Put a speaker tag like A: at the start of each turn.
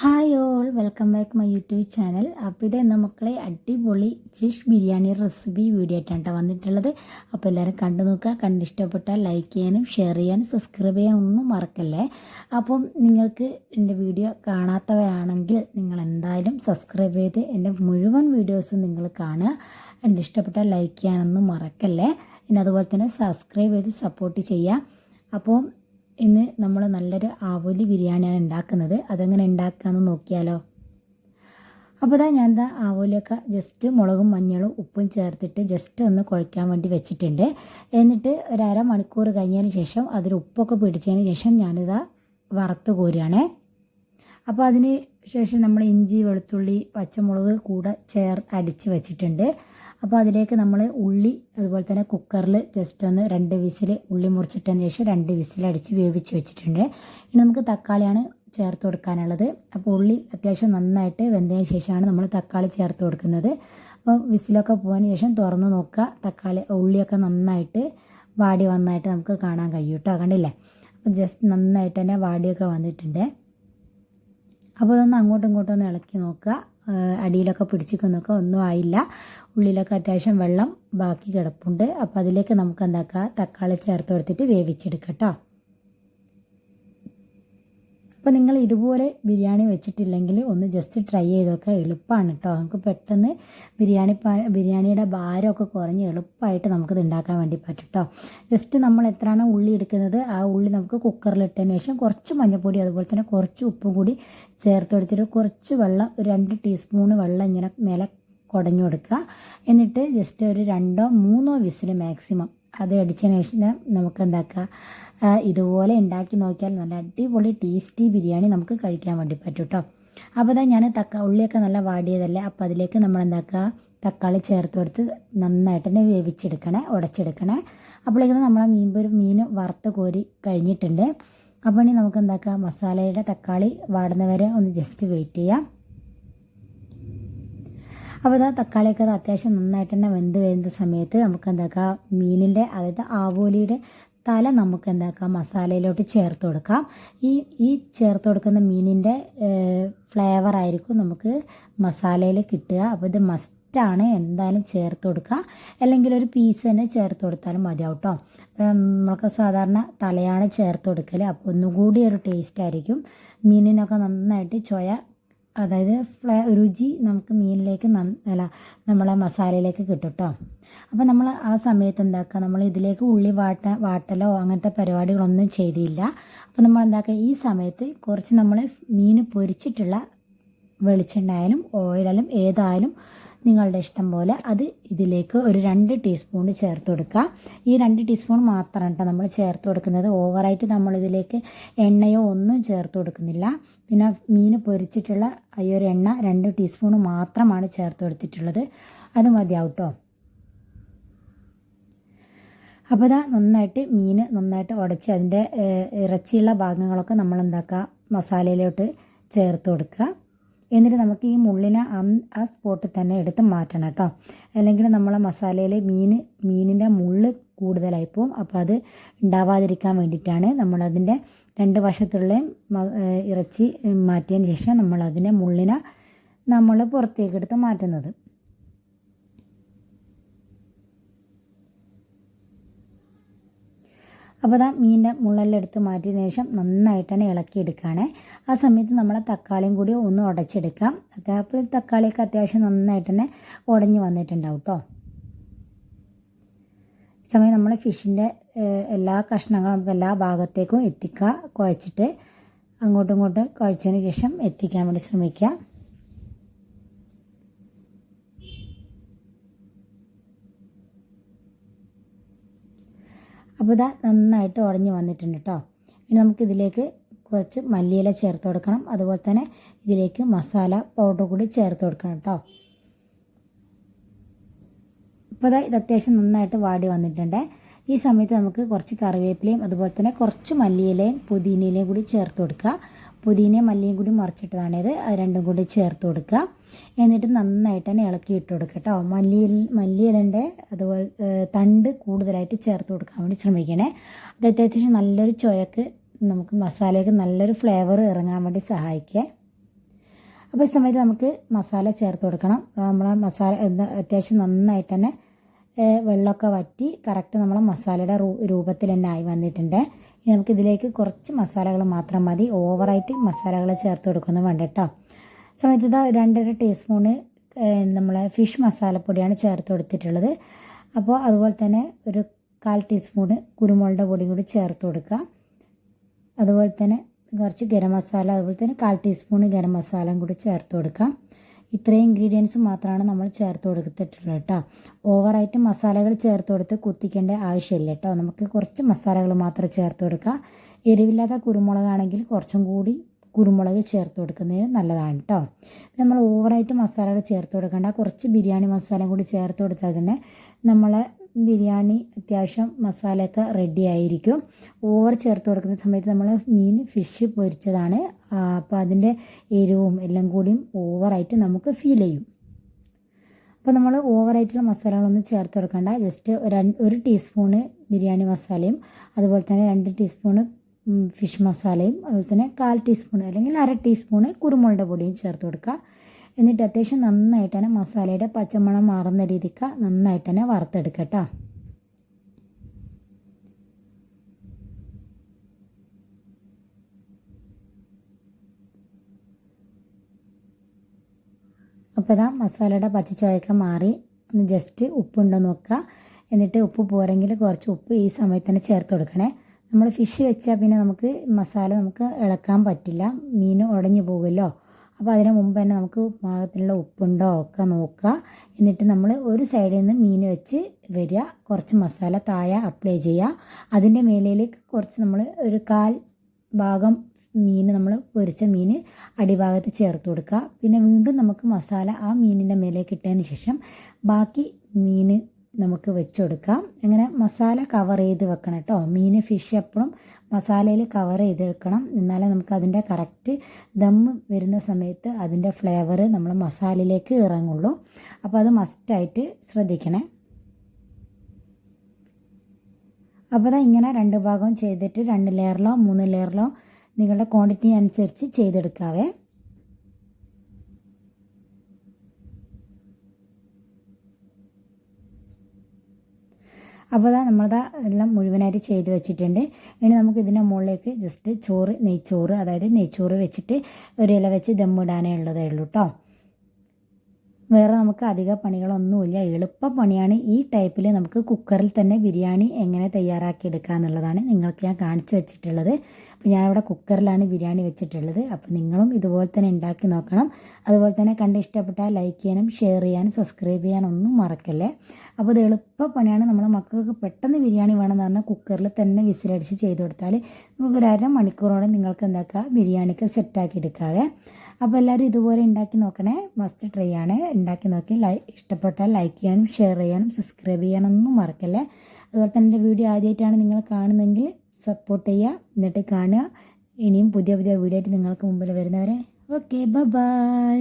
A: Hi all welcome back my YouTube channel അപ്പോൾ ഇത് മക്കളെ അടിപൊളി ഫിഷ് ബിരിയാണി റെസിപ്പി വീഡിയോ ആയിട്ടാണ് കേട്ടോ വന്നിട്ടുള്ളത്. അപ്പോൾ എല്ലാവരും കണ്ടു നോക്കുക കണ്ടിഷ്ടപ്പെട്ടാൽ ലൈക്ക് ചെയ്യാനും ഷെയർ ചെയ്യാനും സബ്സ്ക്രൈബ് ചെയ്യാനും ഒന്നും മറക്കല്ലേ? അപ്പം നിങ്ങൾക്ക് എന്റെ വീഡിയോ കാണാത്തവരാണെങ്കിൽ നിങ്ങൾ എന്തായാലും സബ്സ്ക്രൈബ് ചെയ്ത് എന്റെ മുഴുവൻ വീഡിയോസും നിങ്ങൾ കാണുക. എന്റെ ഇഷ്ടപ്പെട്ടാൽ ലൈക്ക് ചെയ്യാനൊന്നും മറക്കല്ലേ? പിന്നെ അതുപോലെ തന്നെ സബ്സ്ക്രൈബ് ചെയ്ത് സപ്പോർട്ട് ചെയ്യുക. അപ്പോൾ ഇന്ന് നമ്മൾ നല്ലൊരു ആവോലി ബിരിയാണിയാണ് ഉണ്ടാക്കുന്നത്. അതെങ്ങനെ ഉണ്ടാക്കാമെന്ന് നോക്കിയാലോ? അപ്പോൾ ഇതാ ഞാൻ എന്താ ആവോലിയൊക്കെ ജസ്റ്റ് മുളകും മഞ്ഞളും ഉപ്പും ചേർത്തിട്ട് ജസ്റ്റ് ഒന്ന് കുഴക്കാൻ വേണ്ടി വെച്ചിട്ടുണ്ട്. എന്നിട്ട് ഒരു അരമണിക്കൂർ കഴിഞ്ഞതിന് ശേഷം അതിൽ ഉപ്പൊക്കെ പിടിച്ചതിന് ശേഷം ഞാനിതാ വറുത്ത് കോരുകയാണേ അപ്പോൾ അതിന് ശേഷം നമ്മൾ ഇഞ്ചി വെളുത്തുള്ളി പച്ചമുളക് കൂടെ ചേർ അടിച്ച് വെച്ചിട്ടുണ്ട്. അപ്പോൾ അതിലേക്ക് നമ്മൾ ഉള്ളി അതുപോലെ തന്നെ കുക്കറിൽ ജസ്റ്റ് ഒന്ന് രണ്ട് വിസിൽ ഉള്ളി മുറിച്ചിട്ടതിന് ശേഷം രണ്ട് വിസിൽ അടിച്ച് വേവിച്ച് വെച്ചിട്ടുണ്ട്. ഇനി നമുക്ക് തക്കാളിയാണ് ചേർത്ത് കൊടുക്കാനുള്ളത്. അപ്പോൾ ഉള്ളി അത്യാവശ്യം നന്നായിട്ട് വെന്തതിന് ശേഷമാണ് നമ്മൾ തക്കാളി ചേർത്ത് കൊടുക്കുന്നത്. അപ്പോൾ വിസിലൊക്കെ പോയതിന് ശേഷം തുറന്ന് നോക്കുക. തക്കാളി ഉള്ളിയൊക്കെ നന്നായിട്ട് വാടി വന്നായിട്ട് നമുക്ക് കാണാൻ കഴിയും കേട്ടോ. കണ്ടില്ലേ? അപ്പോൾ ജസ്റ്റ് നന്നായിട്ട് തന്നെ വാടിയൊക്കെ വന്നിട്ടുണ്ട്. അപ്പോൾ ഒന്ന് അങ്ങോട്ടും ഇങ്ങോട്ടും ഒന്ന് ഇളക്കി നോക്കുക. അടിയിലൊക്കെ പിടിച്ചിട്ട് നോക്കുക ഒന്നും ആയില്ല. ഉള്ളിലൊക്കെ അത്യാവശ്യം വെള്ളം ബാക്കി കിടപ്പുണ്ട്. അപ്പോൾ അതിലേക്ക് നമുക്ക് എന്താക്കുക തക്കാളി ചേർത്ത് കൊടുത്തിട്ട് വേവിച്ചെടുക്കാം കേട്ടോ. അപ്പോൾ നിങ്ങൾ ഇതുപോലെ ബിരിയാണി വെച്ചിട്ടില്ലെങ്കിൽ ഒന്ന് ജസ്റ്റ് ട്രൈ ചെയ്തൊക്കെ എളുപ്പമാണ് കേട്ടോ നമുക്ക് പെട്ടെന്ന് ബിരിയാണി ബിരിയാണിയുടെ ഭാരമൊക്കെ കുറഞ്ഞ് എളുപ്പമായിട്ട് നമുക്കിത് ഉണ്ടാക്കാൻ വേണ്ടി പറ്റും കേട്ടോ ജസ്റ്റ് നമ്മൾ എത്രയാണ് ഉള്ളി എടുക്കുന്നത് ആ ഉള്ളി നമുക്ക് കുക്കറിലിട്ടതിന് ശേഷം കുറച്ച് മഞ്ഞൾപ്പൊടി അതുപോലെ തന്നെ കുറച്ച് ഉപ്പും കൂടി ചേർത്ത് കൊടുത്തിട്ട് കുറച്ച് വെള്ളം ഒരു രണ്ട് ടീസ്പൂണ് വെള്ളം ഇങ്ങനെ മേലെ കുടഞ്ഞു കൊടുക്കുക. എന്നിട്ട് ജസ്റ്റ് ഒരു രണ്ടോ മൂന്നോ വിസിൽ മാക്സിമം അത് അടിച്ചതിന് ശേഷം നമുക്ക് എന്താക്കുക ഇതുപോലെ ഉണ്ടാക്കി നോക്കിയാൽ നല്ല അടിപൊളി ടേസ്റ്റി ബിരിയാണി നമുക്ക് കഴിക്കാൻ വേണ്ടി പറ്റും കേട്ടോ അപ്പോൾ ഞാൻ തക്ക ഉള്ളിയൊക്കെ നല്ല വാടിയതല്ലേ അപ്പോൾ അതിലേക്ക് നമ്മൾ എന്താക്കുക തക്കാളി ചേർത്ത് കൊടുത്ത് നന്നായിട്ട് തന്നെ വേവിച്ചെടുക്കണേ ഉടച്ചെടുക്കണേ. അപ്പോഴേക്കും നമ്മളെ മീൻ ഒരു മീൻ വറുത്ത് കോരി കഴിഞ്ഞിട്ടുണ്ട്. അപ്പോൾ ഇനി നമുക്ക് എന്താക്കുക മസാലയുടെ തക്കാളി വാടുന്നവരെ ഒന്ന് ജസ്റ്റ് വെയിറ്റ് ചെയ്യാം. അപ്പോൾ ഇതാ തക്കാളിയൊക്കെ അത്യാവശ്യം നന്നായിട്ട് തന്നെ വെന്ത് വരുന്ന സമയത്ത് നമുക്ക് എന്താക്കാം മീനിന്റെ അതായത് ആവോലിയുടെ തല നമുക്ക് എന്താക്കാം മസാലയിലോട്ട് ചേർത്ത് കൊടുക്കാം. ഈ ഈ ചേർത്ത് കൊടുക്കുന്ന മീനിന്റെ ഫ്ലേവർ ആയിരിക്കും നമുക്ക് മസാലയിൽ കിട്ടുക. അപ്പോൾ ഇത് മസ്റ്റാണ് എന്തായാലും ചേർത്ത് കൊടുക്കുക. അല്ലെങ്കിൽ ഒരു പീസ് തന്നെ ചേർത്ത് കൊടുത്താലും മതിയാവും കേട്ടോ. നമ്മളൊക്കെ സാധാരണ തലയാണ് ചേർത്ത് കൊടുക്കൽ അപ്പോൾ ഒന്നുകൂടി ഒരു ടേസ്റ്റ് ആയിരിക്കും. മീനിനൊക്കെ നന്നായിട്ട് ചോയ അതായത് ഫ്ലേ രുചി നമുക്ക് മീനിലേക്ക് അല്ല നമ്മളെ മസാലയിലേക്ക് കിട്ടും കേട്ടോ അപ്പോൾ നമ്മൾ ആ സമയത്ത് എന്താക്കുക നമ്മൾ ഇതിലേക്ക് ഉള്ളി വാട്ട വാട്ടലോ അങ്ങനത്തെ പരിപാടികളൊന്നും ചെയ്തില്ല. അപ്പോൾ നമ്മൾ എന്താക്കുക ഈ സമയത്ത് കുറച്ച് നമ്മൾ മീൻ പൊരിച്ചിട്ടുള്ള വെളിച്ചെണ്ണ ആയാലും ഓയിലായാലും ഏതായാലും നിങ്ങളുടെ ഇഷ്ടം പോലെ അത് ഇതിലേക്ക് ഒരു രണ്ട് ടീസ്പൂൺ ചേർത്ത് കൊടുക്കുക. ഈ രണ്ട് ടീസ്പൂൺ മാത്രമാണ് കേട്ടോ നമ്മൾ ചേർത്ത് കൊടുക്കുന്നത്. ഓവറായിട്ട് നമ്മളിതിലേക്ക് എണ്ണയോ ഒന്നും ചേർത്ത് കൊടുക്കുന്നില്ല. പിന്നെ മീൻ പൊരിച്ചിട്ടുള്ള ഈ ഒരു എണ്ണ രണ്ട് ടീസ്പൂൺ മാത്രമാണ് ചേർത്ത് കൊടുത്തിട്ടുള്ളത്. അത് മതിയാവും കേട്ടോ അപ്പോൾ ഇതാ നന്നായിട്ട് മീൻ നന്നായിട്ട് ഉടച്ച് അതിന്റെ ഇറച്ചിയുള്ള ഭാഗങ്ങളൊക്കെ നമ്മൾ എന്താക്കുക? മസാലയിലോട്ട് ചേർത്ത് കൊടുക്കുക. എന്നിട്ട് നമുക്ക് ഈ മുള്ളിനെ ആ സ്പോട്ടിൽ തന്നെ എടുത്ത് മാറ്റണം കേട്ടോ. അല്ലെങ്കിൽ നമ്മളെ മസാലയിൽ മീൻ മീനിന്റെ മുള്ള് കൂടുതലായി പോവും. അപ്പോൾ അത് ഉണ്ടാവാതിരിക്കാൻ വേണ്ടിയിട്ടാണ് നമ്മളതിന്റെ രണ്ട് വശത്തുള്ള ഇറച്ചി മാറ്റിയതിന് ശേഷം നമ്മളതിന്റെ മുള്ളിനെ നമ്മൾ പുറത്തേക്കെടുത്ത് മാറ്റുന്നത്. അപ്പോൾ അതാ മീനിന്റെ മുള്ളെല്ലാം മാറ്റിയതിന് ശേഷം നന്നായിട്ട് തന്നെ ഇളക്കിയെടുക്കുകയാണ് ആ സമയത്ത് നമ്മൾ തക്കാളിയും കൂടി ഒന്ന് ഉടച്ചെടുക്കാം. അപ്പോൾ തക്കാളിയൊക്കെ അത്യാവശ്യം നന്നായിട്ട് തന്നെ ഉടഞ്ഞ് വന്നിട്ടുണ്ടാവും കേട്ടോ സമയം നമ്മൾ ഫിഷിന്റെ എല്ലാ കഷ്ണങ്ങളും നമുക്ക് എല്ലാ ഭാഗത്തേക്കും എത്തിക്കുക. കുഴച്ചിട്ട് അങ്ങോട്ടും ഇങ്ങോട്ടും കുഴച്ചതിന് ശേഷം എത്തിക്കാൻ വേണ്ടി ശ്രമിക്കുക. അപ്പോൾ ഇതാ നന്നായിട്ട് ഉടഞ്ഞ് വന്നിട്ടുണ്ട് കേട്ടോ ഇനി നമുക്കിതിലേക്ക് കുറച്ച് മല്ലിയില ചേർത്ത് കൊടുക്കണം. അതുപോലെ തന്നെ ഇതിലേക്ക് മസാല പൗഡർ കൂടി ചേർത്ത് കൊടുക്കണം കേട്ടോ ഇപ്പോൾ ഇതാ ഇത് അത്യാവശ്യം നന്നായിട്ട് വാടി വന്നിട്ടുണ്ട്. ഈ സമയത്ത് നമുക്ക് കുറച്ച് കറിവേപ്പിലയും അതുപോലെ തന്നെ കുറച്ച് മല്ലിയിലയും പുതിനയിലയും കൂടി ചേർത്ത് കൊടുക്കുക. പുതിനയും മല്ലിയും കൂടി മറിച്ചിട്ടതാണ് അത് രണ്ടും കൂടി ചേർത്ത് കൊടുക്കുക. എന്നിട്ട് നന്നായിട്ട് തന്നെ ഇളക്കി ഇട്ട് കൊടുക്കുക കേട്ടോ. മല്ലിയിൽ മല്ലിയിലന്റെ അതുപോലെ തണ്ട് കൂടുതലായിട്ട് ചേർത്ത് കൊടുക്കാൻ വേണ്ടി ശ്രമിക്കണേ. അത് അത്യാവശ്യം നല്ലൊരു ചുയക്ക് നമുക്ക് മസാലയ്ക്ക് നല്ലൊരു ഫ്ലേവർ ഇറങ്ങാൻ വേണ്ടി സഹായിക്കുക അപ്പോൾ ഈ സമയത്ത് നമുക്ക് മസാല ചേർത്ത് കൊടുക്കണം. നമ്മളെ മസാല അത്യാവശ്യം നന്നായിട്ട് തന്നെ വെള്ളമൊക്കെ വറ്റി കറക്റ്റ് നമ്മളെ മസാലയുടെ രൂപത്തിൽ തന്നെ ആയി വന്നിട്ടുണ്ട്. ഇനി നമുക്ക് ഇതിലേക്ക് കുറച്ച് മസാലകൾ മാത്രം മതി. ഓവറായിട്ട് മസാലകൾ ചേർത്ത് കൊടുക്കുന്നു വേണ്ട കേട്ടോ. സമയത്ത് ഇതാ രണ്ടര ടീസ്പൂണ് നമ്മളെ ഫിഷ് മസാലപ്പൊടിയാണ് ചേർത്ത് കൊടുത്തിട്ടുള്ളത്. അപ്പോൾ അതുപോലെ തന്നെ ഒരു കാൽ ടീസ്പൂണ് കുരുമുളകിന്റെ പൊടിയും കൂടി ചേർത്ത് കൊടുക്കുക. അതുപോലെ തന്നെ കുറച്ച് ഗരം മസാല അതുപോലെ തന്നെ കാൽ ടീസ്പൂണ് ഗരം മസാലയും കൂടി ചേർത്ത് കൊടുക്കാം ഇത്രയും ഇൻഗ്രീഡിയൻസ് മാത്രമാണ് നമ്മൾ ചേർത്ത് കൊടുത്തിട്ടുള്ളത് കേട്ടോ. ഓവറായിട്ട് മസാലകൾ ചേർത്ത് കൊടുത്ത് കുത്തിക്കേണ്ട ആവശ്യമില്ല കേട്ടോ. നമുക്ക് കുറച്ച് മസാലകൾ മാത്രം ചേർത്ത് കൊടുക്കുക. എരിവില്ലാത്ത കുരുമുളകാണെങ്കിൽ കുറച്ചും കൂടി കുരുമുളക് ചേർത്ത് കൊടുക്കുന്നതിന് നല്ലതാണ് കേട്ടോ. നമ്മൾ ഓവറായിട്ട് മസാലകൾ ചേർത്ത് കൊടുക്കേണ്ട കുറച്ച് ബിരിയാണി മസാല കൂടി ചേർത്ത് കൊടുത്താൽ തന്നെ നമ്മളെ ബിരിയാണി അത്യാവശ്യം മസാലയൊക്കെ റെഡി ആയിരിക്കും. ഓവർ ചേർത്ത് കൊടുക്കുന്ന സമയത്ത് നമ്മൾ മീൻ ഫിഷ് പൊരിച്ചതാണ്. അപ്പോൾ അതിന്റെ എരിവും എല്ലാം കൂടിയും ഓവറായിട്ട് നമുക്ക് ഫീൽ ചെയ്യും. അപ്പോൾ നമ്മൾ ഓവറായിട്ടുള്ള മസാലകളൊന്നും ചേർത്ത് കൊടുക്കണ്ട. ജസ്റ്റ് ഒരു ടീസ്പൂണ് ബിരിയാണി മസാലയും അതുപോലെ തന്നെ രണ്ട് ടീസ്പൂണ് ഫിഷ് മസാലയും അതുപോലെ തന്നെ കാൽ ടീസ്പൂൺ അല്ലെങ്കിൽ അര ടീസ്പൂണ് കുരുമുളക് പൊടിയും ചേർത്ത് കൊടുക്കുക. എന്നിട്ട് അത്യാവശ്യം നന്നായിട്ട് തന്നെ മസാലയുടെ പച്ചമണം മാറുന്ന രീതിക്ക് നന്നായിട്ട് തന്നെ വറുത്തെടുക്കുക കേട്ടോ അപ്പോൾ ഇതാ മസാലയുടെ പച്ചച്ചോയൊക്കെ മാറി. ഒന്ന് ജസ്റ്റ് ഉപ്പുണ്ടോ നോക്കുക എന്നിട്ട് ഉപ്പ് പോരെങ്കിൽ കുറച്ച് ഉപ്പ് ഈ സമയത്ത് തന്നെ ചേർത്ത് കൊടുക്കണേ. നമ്മൾ ഫിഷ് വെച്ചാൽ പിന്നെ നമുക്ക് മസാല നമുക്ക് ഇളക്കാൻ പറ്റില്ല. മീൻ ഉടഞ്ഞു പോകുമല്ലോ. അപ്പോൾ അതിന് മുമ്പ് തന്നെ നമുക്ക് പാകത്തിലുള്ള ഉപ്പുണ്ടോ ഒക്കെ നോക്കുക. എന്നിട്ട് നമ്മൾ ഒരു സൈഡിൽ നിന്ന് മീൻ വെച്ച് വരിക. കുറച്ച് മസാല താഴെ അപ്ലൈ ചെയ്യുക. അതിന്റെ മേലേക്ക് കുറച്ച് നമ്മൾ ഒരു കാൽ ഭാഗം മീൻ നമ്മൾ പൊരിച്ച മീൻ അടിഭാഗത്ത് ചേർത്ത് കൊടുക്കുക. പിന്നെ വീണ്ടും നമുക്ക് മസാല ആ മീനിന്റെ മേലേക്ക് ഇട്ടതിന് ശേഷം ബാക്കി മീൻ നമുക്ക് വെച്ച് കൊടുക്കാം അങ്ങനെ മസാല കവർ ചെയ്ത് വെക്കണം കേട്ടോ മീൻ ഫിഷ് എപ്പോഴും മസാലയിൽ കവർ ചെയ്ത് വെക്കണം. എന്നാലേ നമുക്ക് അതിന്റെ കറക്റ്റ് ദം വരുന്ന സമയത്ത് അതിന്റെ ഫ്ലേവർ നമ്മൾ മസാലയിലേക്ക് ഇറങ്ങുള്ളൂ. അപ്പോൾ അത് മസ്റ്റായിട്ട് ശ്രദ്ധിക്കണേ. അപ്പോൾ അതാ ഇങ്ങനെ രണ്ട് ഭാഗം ചെയ്തിട്ട് രണ്ട് ലെയറിലോ മൂന്ന് ലെയറിലോ നിങ്ങളുടെ ക്വാണ്ടിറ്റി അനുസരിച്ച് ചെയ്തെടുക്കാവേ. അപ്പോൾ അതാ നമ്മളതാ എല്ലാം മുഴുവനായിട്ട് ചെയ്ത് വെച്ചിട്ടുണ്ട്. ഇനി നമുക്ക് ഇതിന്റെ മുകളിലേക്ക് ജസ്റ്റ് ചോറ് നെയ്ച്ചോറ് അതായത് നെയ്ച്ചോറ് വെച്ചിട്ട് ഒരു ഇല വെച്ച് ദമ്മിടാനേ ഉള്ളതേ ഉള്ളൂ കേട്ടോ വേറെ നമുക്ക് അധിക പണികളൊന്നുമില്ല. എളുപ്പ പണിയാണ് ഈ ടൈപ്പിൽ നമുക്ക് കുക്കറിൽ തന്നെ ബിരിയാണി എങ്ങനെ തയ്യാറാക്കി എടുക്കുക എന്നുള്ളതാണ് നിങ്ങൾക്ക് ഞാൻ കാണിച്ചു വെച്ചിട്ടുള്ളത്. അപ്പോൾ ഞാനിവിടെ കുക്കറിലാണ് ബിരിയാണി വെച്ചിട്ടുള്ളത്. അപ്പോൾ നിങ്ങളും ഇതുപോലെ തന്നെ ഉണ്ടാക്കി നോക്കണം. അതുപോലെ തന്നെ കണ്ട് ഇഷ്ടപ്പെട്ടാൽ ലൈക്ക് ചെയ്യാനും ഷെയർ ചെയ്യാനും സബ്സ്ക്രൈബ് ചെയ്യാനും ഒന്നും മറക്കല്ലേ? അപ്പോൾ ഇത് എളുപ്പ പണിയാണ്. നമ്മുടെ മക്കൾക്ക് പെട്ടെന്ന് ബിരിയാണി വേണമെന്ന് പറഞ്ഞാൽ കുക്കറിൽ തന്നെ വിസിലടിച്ച് ചെയ്ത് കൊടുത്താൽ നമുക്ക് ഒരു അര മണിക്കൂറോടെ നിങ്ങൾക്ക് എന്താക്കുക ബിരിയാണിക്ക് സെറ്റാക്കി എടുക്കാവേ. അപ്പോൾ എല്ലാവരും ഇതുപോലെ ഉണ്ടാക്കി നോക്കണേ. മസ്റ്റ് ട്രൈ ആണ്. ഉണ്ടാക്കി നോക്കി ലൈ ഇഷ്ടപ്പെട്ടാൽ ലൈക്ക് ചെയ്യാനും ഷെയർ ചെയ്യാനും സബ്സ്ക്രൈബ് ചെയ്യാനൊന്നും മറക്കല്ലേ? അതുപോലെ തന്നെ എന്റെ വീഡിയോ ആദ്യമായിട്ടാണ് നിങ്ങൾ കാണുന്നതെങ്കിൽ സപ്പോർട്ട് ചെയ്യുക എന്നിട്ട് കാണുക. ഇനിയും പുതിയ പുതിയ വീഡിയോ ആയിട്ട് നിങ്ങൾക്ക് മുമ്പിൽ വരുന്നവരെ. Okay bye